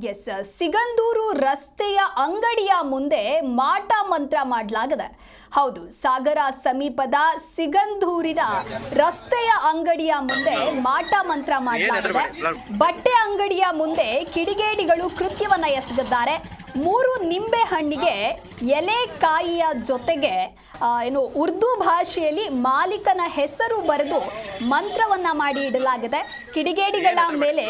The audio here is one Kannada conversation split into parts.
ಎಸ್ ಸಿಗಂದೂರು ರಸ್ತೆಯ ಅಂಗಡಿಯ ಮುಂದೆ ಮಾಟ ಮಂತ್ರ ಮಾಡಲಾಗಿದೆ. ಹೌದು ಸಾಗರ ಸಮೀಪದ ಸಿಗಂದೂರಿನ ರಸ್ತೆಯ ಅಂಗಡಿಯ ಮುಂದೆ ಮಾಟ ಮಂತ್ರ ಮಾಡಲಾಗಿದೆ. ಬಟ್ಟೆ ಅಂಗಡಿಯ ಮುಂದೆ ಕಿಡಿಗೇಡಿಗಳು ಕೃತ್ಯವನ್ನ ಎಸಗಿದ್ದಾರೆ. ಮೂರು ನಿಂಬೆ ಹಣ್ಣಿಗೆ ಎಲೆ ಕಾಯಿಯ ಜೊತೆಗೆ ಏನು ಉರ್ದು ಭಾಷೆಯಲ್ಲಿ ಮಾಲೀಕನ ಹೆಸರು ಬರೆದು ಮಂತ್ರವನ್ನ ಮಾಡಿ ಇಡಲಾಗಿದೆ. ಕಿಡಿಗೇಡಿಗಳ ಮೇಲೆ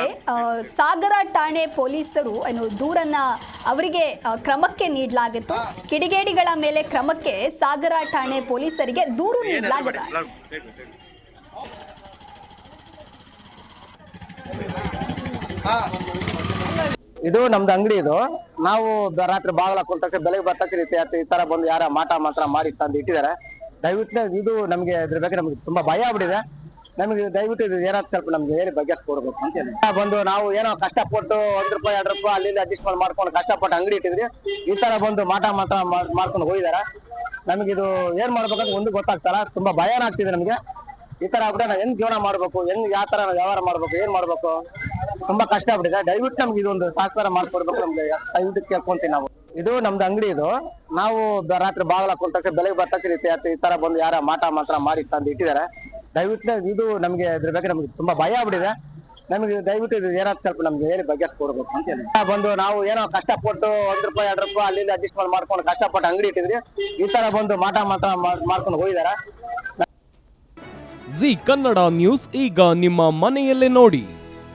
ಸಾಗರ ಠಾಣೆ ಪೊಲೀಸರು ಏನು ದೂರನ್ನ ಅವರಿಗೆ ಕ್ರಮಕ್ಕೆ ನೀಡಲಾಗಿತ್ತು. ಕಿಡಿಗೇಡಿಗಳ ಮೇಲೆ ಕ್ರಮಕ್ಕೆ ಸಾಗರ ಠಾಣೆ ಪೊಲೀಸರಿಗೆ ದೂರು ನೀಡಲಾಗಿದೆ. ಇದು ನಮ್ದು ಅಂಗಡಿ ಇದು. ನಾವು ರಾತ್ರಿ ಬಾಗಿಲ ಕೊಟ್ಟ ತಕ್ಷಣ ಬೆಳಗ್ಗೆ ಬರ್ತಕ್ಕ ರೀತಿ ಆಯ್ತು ಈ ತರ ಬಂದು ಯಾರ ಮಾಟ ಮಾತ್ರ ಮಾಡಿ ತಂದು ಇಟ್ಟಿದ್ದಾರೆ. ದಯವಿಟ್ಟು ಇದು ನಮ್ಗೆ ಇದ್ರ ಬಗ್ಗೆ ನಮ್ಗೆ ತುಂಬಾ ಭಯ ಆಗ್ಬಿಟ್ಟಿದೆ. ನಮಗೆ ದಯವಿಟ್ಟು ಇದು ಏನಾದ್ರು ಸ್ವಲ್ಪ ನಮ್ಗೆ ಹೇಳಿ ಬಗೆಹರಿಸ್ಕೊಡ್ಬೇಕು ಅಂತ. ಬಂದು ನಾವು ಏನೋ ಕಷ್ಟಪಟ್ಟು ಒಂದ್ ರೂಪಾಯಿ, ಎರಡು ರೂಪಾಯಿ ಅಲ್ಲಿಂದ ಅಡ್ಜಸ್ಟ್ ಮಾಡ್ಕೊಂಡು ಕಷ್ಟಪಟ್ಟು ಅಂಗಡಿ ಇಟ್ಟಿದ್ರಿ ಈ ತರ ಬಂದು ಮಾಟ ಮಾತ್ರ ಮಾಡ್- ಮಾಡ್ಕೊಂಡು ಹೋಗಿದಾರೆ ನಮಗಿದು ಏನ್ ಮಾಡ್ಬೇಕಂತ ಒಂದು ಗೊತ್ತಾಗ್ತಾರ ತುಂಬಾ ಭಯನ ಆಗ್ತಿದೆ ನಮ್ಗೆ. ಈ ತರ ಆಗ್ಬಿಟ್ಟು ನಾವು ಹೆಂಗ್ ಜೀವನ ಮಾಡ್ಬೇಕು? ಹೆಂಗ್ ಯಾವ ತರ ವ್ಯವಹಾರ ಮಾಡ್ಬೇಕು? ಏನ್ ಮಾಡ್ಬೇಕು? ತುಂಬಾ ಕಷ್ಟ ಆಗ್ಬಿಟ್ಟಿದೆ. ದಯವಿಟ್ಟು ನಮ್ಗೆ ಇದೊಂದು ಸಹಕಾರ ಮಾಡ್ಕೊಡ್ಬೇಕು ನಮ್ಗೆ. ದಯವಿಟ್ಟು ಕೇಳ್ಕೊಂತೀವಿ ನಾವು. ಇದು ನಮ್ದು ಅಂಗಡಿ ಇದು. ನಾವು ರಾತ್ರಿ ಬಾಗಲ ಹಾಕೊಂಡ ತಕ್ಷಣ ಬೆಳಗ್ಗೆ ಬರ್ತ ಈ ತರ ಬಂದು ಯಾರ ಮಾಟ ಮಾತ್ರ ಮಾಡಿ ತಂದು ಇಟ್ಟಿದ್ದಾರೆ. ದಯವಿಟ್ಟು ಇದು ನಮ್ಗೆ ಇದ್ರ ಬಗ್ಗೆ ನಮ್ಗೆ ತುಂಬಾ ಭಯ ಆಗ್ಬಿಟ್ಟಿದೆ. ನಮಗೆ ದಯವಿಟ್ಟು ಇದು ಏನಾದ್ರು ಸ್ವಲ್ಪ ನಮ್ಗೆ ಹೇಳಿ ಬಗೆಹರಿಸ್ಕೊಡ್ಬೇಕು ಅಂತ ಹೇಳಿ. ಬಂದು ನಾವು ಏನೋ ಕಷ್ಟಪಟ್ಟು ಒಂದ್ ರೂಪಾಯಿ, ಎರಡು ರೂಪಾಯಿ ಅಲ್ಲಿಂದ ಅಡ್ಜಸ್ಟ್ ಮಾಡ್ಕೊಂಡು ಕಷ್ಟಪಟ್ಟು ಅಂಗಡಿ ಇಟ್ಟಿದ್ರಿ ಈ ತರ ಬಂದು ಮಾಟ ಮಾತ್ರ ಮಾಡ್- ಮಾಡ್ಕೊಂಡು ಹೋಗಿದಾರ ಜಿ ಕನ್ನಡ ನ್ಯೂಸ್ ಈಗ ನಿಮ್ಮ ಮನೆಯಲ್ಲೇ ನೋಡಿ.